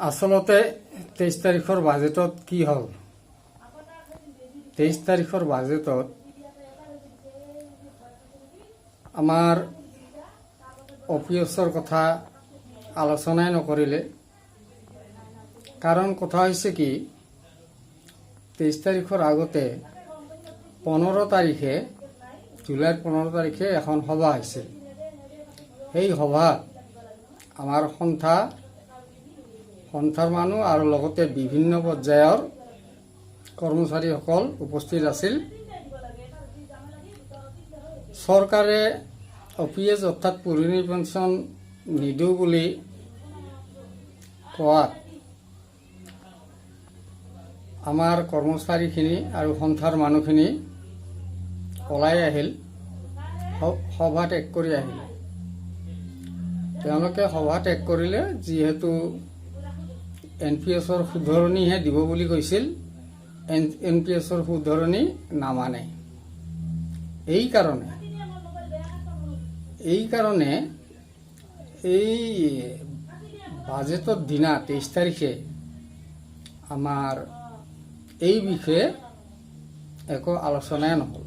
আচলতে তেইছ তাৰিখৰ বাজেটত কি হ'ল? তেইছ তাৰিখৰ বাজেটত আমাৰ অ কথা আলোচনাই নকৰিলে। কাৰণ কথা হৈছে কি তেইছ তাৰিখৰ আগতে পোন্ধৰ তাৰিখে, জুলাইৰ পোন্ধৰ তাৰিখে এখন সভা হৈছিল। সেই সভাত আমাৰ সন্থা সন্থাৰ মানুহ আৰু লগতে বিভিন্ন পৰ্যায়ৰ কৰ্মচাৰীসকল উপস্থিত আছিল। চৰকাৰে অ পি এছ অৰ্থাৎ পুৰণি পেঞ্চন নিদিওঁ বুলি কোৱাত আমাৰ কৰ্মচাৰীখিনি আৰু সন্থাৰ মানুহখিনি ওলাই আহিল সভা ত্যাগ কৰি আহিল। তেওঁলোকে সভা ত্যাগ কৰিলে যিহেতু এন পি এছৰ শুধৰণিহে দিব বুলি কৈছিল, এন এন পি এছৰ শুধৰণি নামানে। এই কাৰণে, এই এই বাজেটৰ দিনা তেইছ তাৰিখে আমাৰ এই বিষয়ে একো আলোচনাই নহ'ল।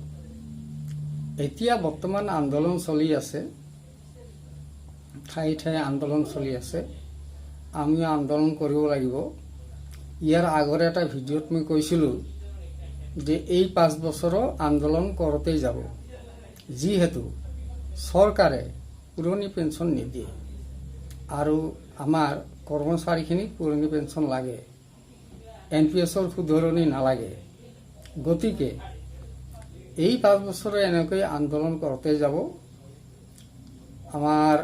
এতিয়া বৰ্তমান আন্দোলন চলি আছে, ঠায়ে ঠায়ে আন্দোলন চলি আছে। আমিও আন্দোলন কৰিব লাগিব। ইয়াৰ আগৰ এটা ভিডিঅ'ত মই কৈছিলোঁ যে এই পাঁচ বছৰো আন্দোলন কৰোঁতেই যাব, যিহেতু চৰকাৰে পুৰণি পেঞ্চন নিদিয়ে আৰু আমাৰ কৰ্মচাৰীখিনিক পুৰণি পেঞ্চন লাগে, এন পি এছৰ শুধৰণি নালাগে। গতিকে এই পাঁচ বছৰে এনেকৈ আন্দোলন কৰোঁতে যাব। আমাৰ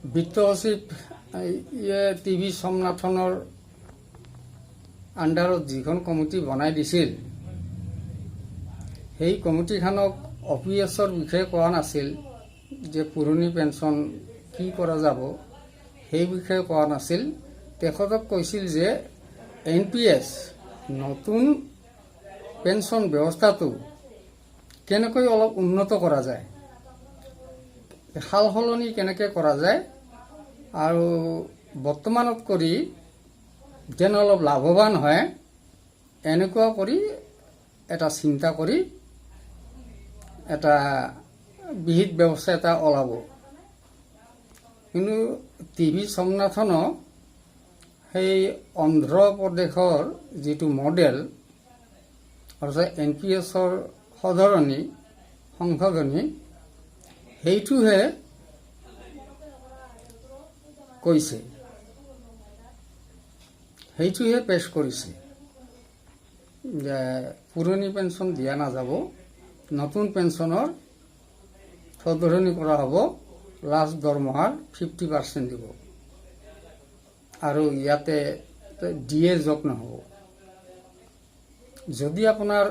বিত্ত সচিব ইয়ে টি ভি সোমনাথনৰ আণ্ডাৰত যিখন কমিটি বনাই দিছিল, সেই কমিটিখনক অ পি এছৰ বিষয়ে কোৱা নাছিল যে পুৰণি পেঞ্চন কি কৰা যাব, সেই বিষয়ে কোৱা নাছিল। তেখেতক কৈছিল যে এন পি এছ নতুন পেঞ্চন ব্যৱস্থাটো কেনেকৈ অলপ উন্নত কৰা যায় সাল সলনি কেনেকৈ কৰা যায় আৰু বৰ্তমানত কৰি যেন অলপ লাভৱান হয়, এনেকুৱা কৰি এটা চিন্তা কৰি এটা বিহিত ব্যৱস্থা এটা ওলাব। কিন্তু টিভি সোমনাথনো সেই অন্ধ্ৰ প্ৰদেশৰ যিটো মডেল, অৰ্থাৎ এন পি এছৰ সধৰণি সংশোধনী, সেইটোহে কৈছে। সেইটোহে পেছ কৰিছে। যে পুৰণি পেঞ্চন দিয়া নাযাব, নতুন পেঞ্চনৰ সদৰণি কৰা হ'ব, লাষ্ট দৰমহাৰ ফিফটি পাৰ্চেণ্ট দিব। আৰু ইয়াতে ডি এ নহ'ব। যদি আপোনাৰ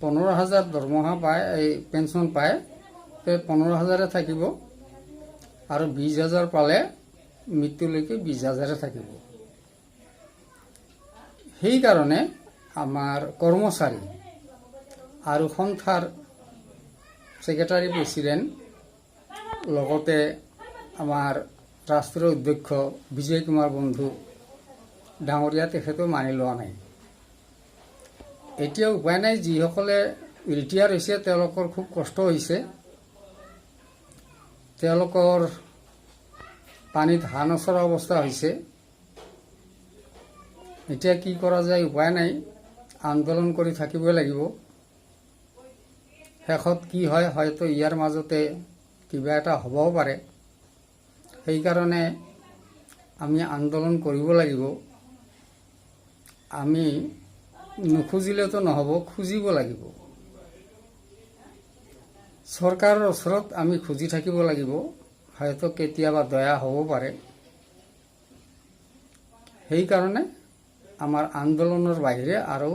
পোন্ধৰ হাজাৰ দৰমহা পায়, এই পেঞ্চন পায়, তে পোন্ধৰ হাজাৰে থাকিব। আৰু বিছ হাজাৰ পালে মৃত্যুলৈকে বিছ হাজাৰে থাকিব। সেইকাৰণে আমাৰ কৰ্মচাৰী আৰু সন্থাৰ ছেক্ৰেটাৰী প্ৰেছিডেণ্ট লগতে আমাৰ ৰাষ্ট্ৰীয় অধ্যক্ষ বিজয় কুমাৰ বন্ধু, ডাঙৰীয়া তেখেতেও মানি লোৱা নাই। এতিয়া উপায় নাই, যিসকলে ৰিটায়াৰ হৈছে, তেওঁলোকৰ খুব কষ্ট হৈছে। তেওঁলোকৰ পানীত হাঁহ নচৰা অৱস্থা হৈছে। এতিয়া কি কৰা যায় উপায় নাই। আন্দোলন কৰি থাকিবই লাগিব। শেষত কি হয় হয়তো ইয়াৰ মাজতে কিবা এটা হ'বও পাৰে। সেইকাৰণে আমি আন্দোলন কৰিব লাগিব। আমি নুখুজিলেতো নহ'ব, খুজিব লাগিব। চৰকাৰৰ ওচৰত আমি খুজি থাকিব লাগিব। হয়তো কেতিয়াবা দয়া হ'ব পাৰে। সেইকাৰণে আমাৰ আন্দোলনৰ বাহিৰে আৰু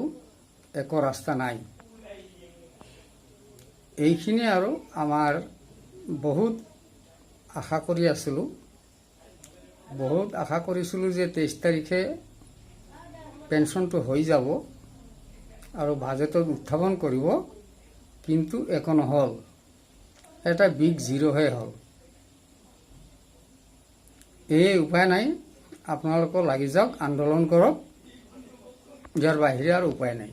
একো ৰাস্তা নাই। এইখিনি আৰু আমাৰ বহুত আশা কৰি আছিলোঁ। বহুত আশা কৰিছিলোঁ যে তেইছ তাৰিখে পেঞ্চনটো হৈ যাব আৰু বাজেটত উত্থাপন কৰিব, কিন্তু একো নহ'ল। এটা বিগ জিৰ'হে হ'ল। এই উপায় নাই। আপোনালোকৰ লাগি যাওক আন্দোলন কৰক। ইয়াৰ বাহিৰে আৰু উপায় নাই।